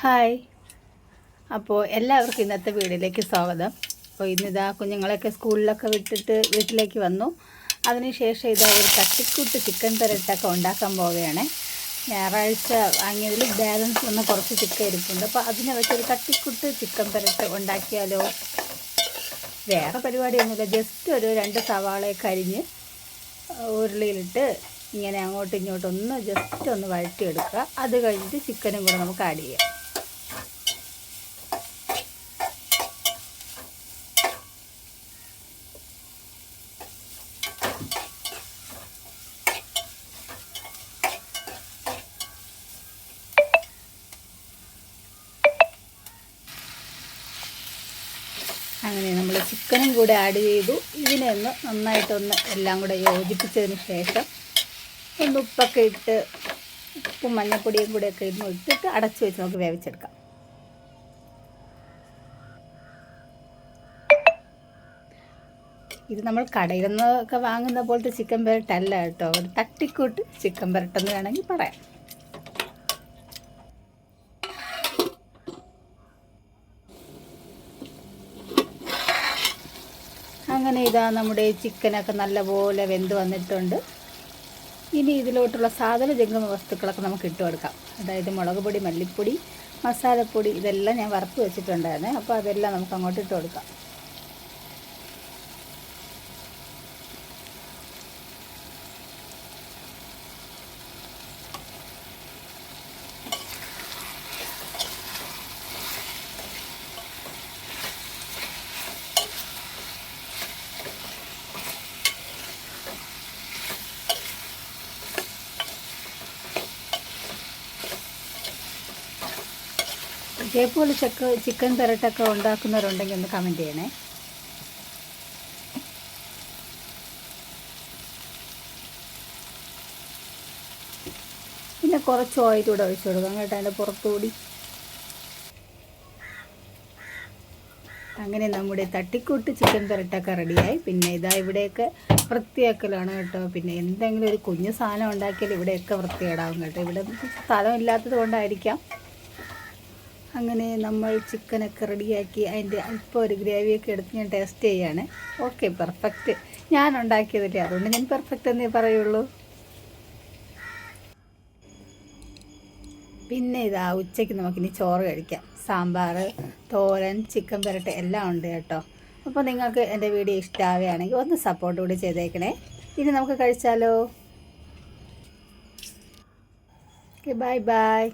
Hi. അപ്പോൾ എല്ലാവർക്കും ഇന്നത്തെ വീഡിയോയിലേക്ക് സ്വാഗതം. അപ്പോൾ ഇന്നിതാ കുഞ്ഞുങ്ങളെയൊക്കെ സ്കൂളിലൊക്കെ വിട്ടിട്ട് വീട്ടിലേക്ക് വന്നു. അതിനുശേഷം ഇതാ ഒരു തട്ടിക്കൂട്ട് ചിക്കൻ പെരട്ടൊക്കെ ഉണ്ടാക്കാൻ പോവുകയാണ്. ഞായറാഴ്ച വാങ്ങിയതിൽ ബാലൻസ് വന്ന കുറച്ച് ചിക്കൻ ഇരിപ്പുണ്ട്. അപ്പോൾ അതിനെ വെച്ചൊരു തട്ടിക്കൂട്ട് ചിക്കൻ പെരട്ട് ഉണ്ടാക്കിയാലോ? വേറെ പരിപാടിയൊന്നുമില്ല. ജസ്റ്റ് ഒരു രണ്ട് സവാളയൊക്കെ അരിഞ്ഞ് ഉരുളിയിലിട്ട് ഇങ്ങനെ അങ്ങോട്ടും ഇങ്ങോട്ടും ഒന്ന് ജസ്റ്റ് ഒന്ന് വഴറ്റിയെടുക്കുക. അത് കഴിഞ്ഞിട്ട് ചിക്കനും കൂടെ നമുക്ക് ആഡ് ചെയ്യാം. അങ്ങനെ നമ്മൾ ചിക്കനും കൂടെ ആഡ് ചെയ്തു. ഇതിനെ ഒന്ന് നന്നായിട്ടൊന്ന് എല്ലാം കൂടെ യോജിപ്പിച്ചതിന് ശേഷം ഒന്ന് ഉപ്പൊക്കെ ഇട്ട് ഉപ്പും മഞ്ഞപ്പൊടിയും ഒക്കെ ഇന്ന് ഇട്ടിട്ട് അടച്ചു വെച്ച് നമുക്ക് വേവിച്ചെടുക്കാം. ഇത് നമ്മൾ കടയിൽ നിന്നൊക്കെ വാങ്ങുന്ന പോലത്തെ ചിക്കൻ പെരട്ടല്ല കേട്ടോ. ഒരു തട്ടിക്കൂട്ട് ചിക്കൻ പെരട്ടെന്ന് വേണമെങ്കിൽ പറയാം. അങ്ങനെ ഇതാ നമ്മുടെ ചിക്കനൊക്കെ നല്ലപോലെ വെന്ത് വന്നിട്ടുണ്ട്. ഇനി ഇതിലോട്ടുള്ള സാധന ജംഗമ വസ്തുക്കളൊക്കെ നമുക്ക് ഇട്ട് കൊടുക്കാം. അതായത് മുളക് പൊടി മല്ലിപ്പൊടി മസാലപ്പൊടി ഇതെല്ലാം ഞാൻ വറുത്ത് വെച്ചിട്ടുണ്ടായിരുന്നേ. അപ്പോൾ അതെല്ലാം നമുക്ക് അങ്ങോട്ട് ഇട്ട് കൊടുക്കാം. ഇതേപോലെ ചക്ക ചിക്കൻ പെരട്ടൊക്കെ ഉണ്ടാക്കുന്നവരുണ്ടെങ്കിൽ ഒന്ന് കമന്റ് ചെയ്യണേ. പിന്നെ കുറച്ച് ഓയിൽ കൂടെ ഒഴിച്ചു കൊടുക്കാം കേട്ടോ അതിന്റെ പുറത്തുകൂടി. അങ്ങനെ നമ്മുടെ തട്ടിക്കൂട്ട് ചിക്കൻ പെരട്ടൊക്കെ റെഡിയായി. പിന്നെ ഇതാ ഇവിടെയൊക്കെ വൃത്തിയാക്കലാണ് കേട്ടോ. പിന്നെ എന്തെങ്കിലും ഒരു കുഞ്ഞു സാധനം ഉണ്ടാക്കിയാൽ ഇവിടെയൊക്കെ വൃത്തികേടാവും കേട്ടോ. ഇവിടെ സ്ഥലമില്ലാത്തത് കൊണ്ടായിരിക്കാം അങ്ങനെ നമ്മൾ ചിക്കനൊക്കെ റെഡിയാക്കി അതിന്റെ അല്പം ഒരു ഗ്രേവിയൊക്കെ എടുത്ത് ഞാൻ ടേസ്റ്റ് ചെയ്യാണ്. Okay perfect. ഞാൻ ഉണ്ടാക്കിയതല്ലേ അതുകൊണ്ട് ഞാൻ പെർഫെക്റ്റ് എന്നേ പറയുള്ളൂ. പിന്നെ ഇതാ ഉച്ചയ്ക്ക് നമുക്കിനി ചോറ് കഴിക്കാം. സാമ്പാർ തോരൻ ചിക്കൻ പെരട്ട് എല്ലാം ഉണ്ട് കേട്ടോ. അപ്പോൾ നിങ്ങൾക്ക് എന്റെ വീഡിയോ ഇഷ്ടമാവുകയാണെങ്കിൽ ഒന്ന് സപ്പോർട്ട് കൂടി ചെയ്തേക്കണേ. ഇനി നമുക്ക് കഴിച്ചാലോ? Bye bye